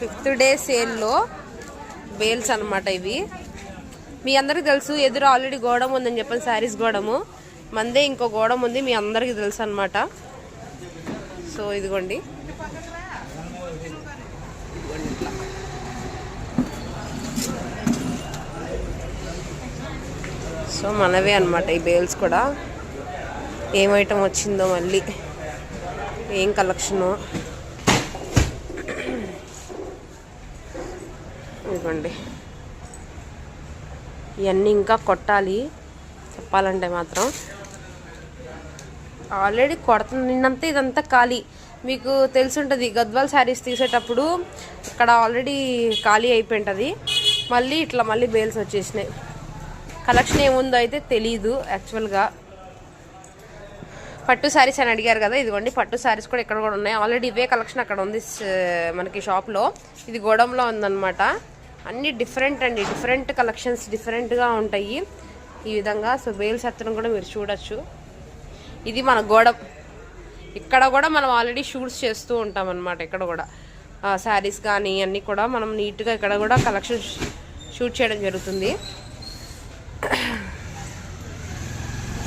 Fifth day సేల్లో bales అనమాట ఇవి. మీ అందరికి తెలుసు ఎదురు ఆల్రెడీ గోడం ఉందని చెప్పాను శారీస్ గోడము. మందే ఇంకో గోడం ఉంది మీ అందరికీ తెలుసు అనమాట సో ఇదిగోండి. సో మనవే అనమాట ఈ బేల్స్ కూడా. ఏం ఐటమ్ వచ్చిందో మళ్ళీ. ఏం కలెక్షను ఇదిగోండి. ఇవన్నీ ఇంకా కొట్టాలి. చెప్పాలంటే మాత్రం. ఆల్రెడీ కొడుతుంది నిన్నంతా ఇదంతా ఖాళీ. మీకు తెలుసుంటుంది గద్వాల్ శారీస్ తీసేటప్పుడు ఇక్కడ ఆల్రెడీ ఖాళీ అయిపోయి ఉంటుంది మళ్ళీ ఇట్లా మళ్ళీ బేల్స్ వచ్చేసినాయి. కలెక్షన్ ఏముందో అయితే తెలీదు యాక్చువల్గా. పట్టు శారీస్ అని అడిగారు కదా ఇదిగోండి పట్టు శారీస్ కూడా ఇక్కడ కూడా ఉన్నాయి. ఆల్రెడీ ఇవే కలెక్షన్ అక్కడ ఉంది మనకి షాప్లో. ఇది గోడంలో ఉందన్నమాట. అన్నీ డిఫరెంట్ అండి డిఫరెంట్ కలెక్షన్స్ డిఫరెంట్గా ఉంటాయి. ఈ విధంగా సో బేల్స్ ఎత్తడం కూడా మీరు చూడొచ్చు. ఇది మన గోడ. ఇక్కడ కూడా మనం ఆల్రెడీ షూట్స్ చేస్తూ ఉంటాం అనమాట ఇక్కడ కూడా. శారీస్ కానీ అన్నీ కూడా మనం నీట్గా ఇక్కడ కూడా కలెక్షన్ షూట్ చేయడం జరుగుతుంది.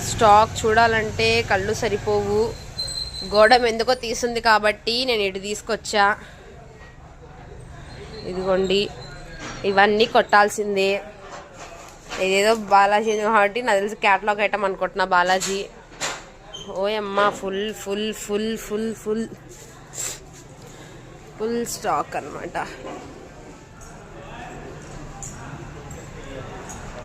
స్టాక్ చూడాలంటే కళ్ళు సరిపోవు. గోడం ఎందుకో తీసింది కాబట్టి నేను ఇటు తీసుకొచ్చా. ఇదిగోండి. ఇవన్నీ కొట్టాల్సిందే. ఇదేదో బాలాజీ కాబట్టి నాకు తెలిసి క్యాటలాగ్ ఐటమ్ అనుకుంటున్నా బాలాజీ. ఓయమ్మ full full full full full full stock అనమాట